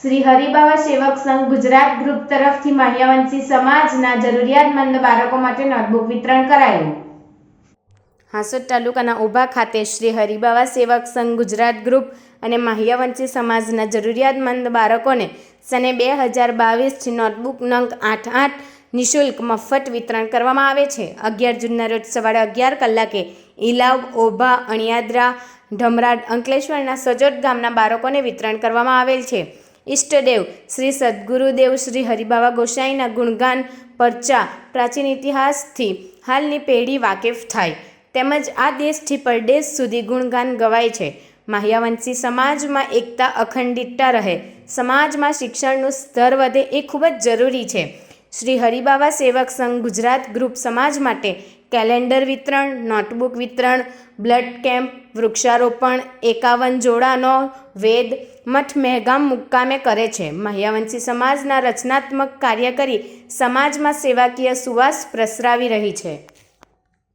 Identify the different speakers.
Speaker 1: શ્રી હરિબાવા સેવક સંઘ ગુજરાત ગ્રુપ તરફથી માહ્યવંશી સમાજના જરૂરિયાતમંદ બાળકો માટે નોટબુક વિતરણ કરાયું. હાંસોદ તાલુકાના ઊભા ખાતે શ્રી હરિબાવા સેવક સંઘ ગુજરાત ગ્રુપ અને માહ્યવંશી સમાજના જરૂરિયાતમંદ બાળકોને સને બે હજાર બાવીસથી નોટબુક નંગ આઠ આઠ નિઃશુલ્ક મફત વિતરણ કરવામાં આવે છે. અગિયાર જૂનના રોજ સવારે અગિયાર કલાકે ઇલાવ ઓભા, અણિયાદરા, ઢમરાડ, અંકલેશ્વરના સજોદ ગામના બાળકોને વિતરણ કરવામાં આવેલ છે. ઈષ્ટદેવ શ્રી સદગુરુદેવ શ્રી હરિબાવા ગોસાઈના ગુણગાન પરચા પ્રાચીન ઇતિહાસથી હાલની પેઢી વાકેફ થાય. તેમજ આ દેશથી પરદેશ સુધી ગુણગાન ગવાય છે. માહ્યાવંશી સમાજમાં એકતા અખંડિતતા રહે. સમાજમાં શિક્ષણનું સ્તર વધે એ ખૂબ જ જરૂરી છે. શ્રી હરિબાવા સેવક સંઘ ગુજરાત ગ્રુપ સમાજ માટે કેલેન્ડર વિતરણ, નોટબુક વિતરણ, બ્લડ કેમ્પ, વૃક્ષારોપણ, એકાવન જોડાનો વેદ, મઠ, મહેગામ મુક્કામે કરે છે. મહ્યાવંશી સમાજના રચનાત્મક કાર્ય કરી સમાજમાં સેવાકીય સુવાસ પ્રસરાવી રહી છે.